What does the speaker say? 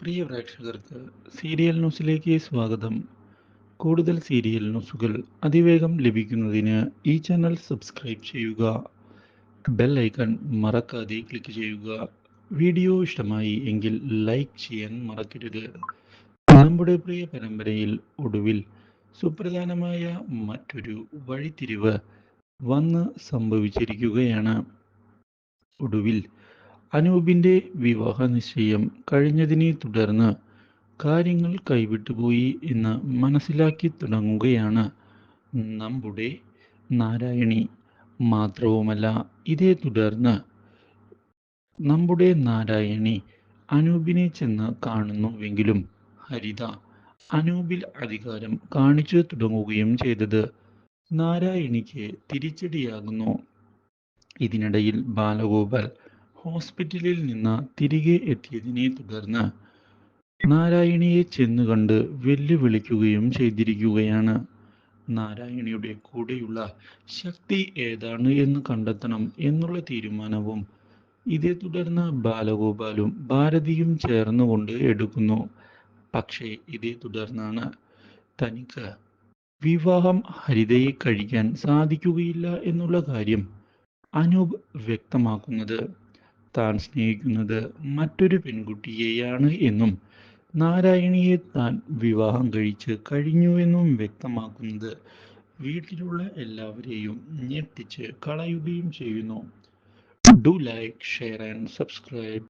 പ്രിയ പ്രേക്ഷകർക്ക് സീരിയൽ ന്യൂസിലേക്ക് സ്വാഗതം. കൂടുതൽ സീരിയൽ ന്യൂസുകൾ അതിവേഗം ലഭിക്കുന്നതിന് ഈ ചാനൽ സബ്സ്ക്രൈബ് ചെയ്യുക. ബെൽ ഐക്കൺ മറക്കാതെ ക്ലിക്ക് ചെയ്യുക. വീഡിയോ ഇഷ്ടമായി എങ്കിൽ ലൈക്ക് ചെയ്യാൻ മറക്കരുത്. നമ്മുടെ പ്രിയ പരമ്പരയിൽ ഒടുവിൽ സുപ്രധാനമായ മറ്റൊരു വഴിത്തിരിവ് വന്ന് സംഭവിച്ചിരിക്കുകയാണ്. ഒടുവിൽ അനൂപിന്റെ വിവാഹ നിശ്ചയം കഴിഞ്ഞതിനെ തുടർന്ന് കാര്യങ്ങൾ കൈവിട്ടുപോയി എന്ന് മനസ്സിലാക്കി തുടങ്ങുകയാണ് നമ്മുടെ നാരായണി. മാത്രവുമല്ല ഇതേ തുടർന്ന് നമ്മുടെ നാരായണി അനൂപിനെ ചെന്ന് കാണുന്നുവെങ്കിലും ഹരിത അനൂപിൽ അധികാരം കാണിച്ചു തുടങ്ങുകയും ചെയ്തത് നാരായണിക്ക് തിരിച്ചടിയാകുന്നു. ഇതിനിടയിൽ ബാലഗോപാൽ ഹോസ്പിറ്റലിൽ നിന്ന് തിരികെ എത്തിയതിനെ തുടർന്ന് നാരായണിയെ ചെന്ന് കണ്ട് വെല്ലുവിളിക്കുകയും ചെയ്തിരിക്കുകയാണ്. നാരായണിയുടെ കൂടെയുള്ള ശക്തി ഏതാണ് എന്ന് കണ്ടെത്തണം എന്നുള്ള തീരുമാനവും ഇതേ തുടർന്ന് ബാലഗോപാലും ഭാരതിയും ചേർന്നുകൊണ്ട് എടുക്കുന്നു. പക്ഷേ ഇതേ തുടർന്നാണ് തനിക്ക് വിവാഹം ഹരിതയെ കഴിക്കാൻ സാധിക്കുകയില്ല എന്നുള്ള കാര്യം അനൂപ് വ്യക്തമാക്കുന്നത്. താൻ സ്നേഹിക്കുന്നത് മറ്റൊരു പെൺകുട്ടിയെയാണ് എന്നും നാരായണിയെ താൻ വിവാഹം കഴിച്ച് കഴിഞ്ഞുവെന്നും വ്യക്തമാക്കുന്നത് വീട്ടിലുള്ള എല്ലാവരെയും ഞെട്ടിച്ച് കളയുകയും ചെയ്യുന്നു. Do like share and subscribe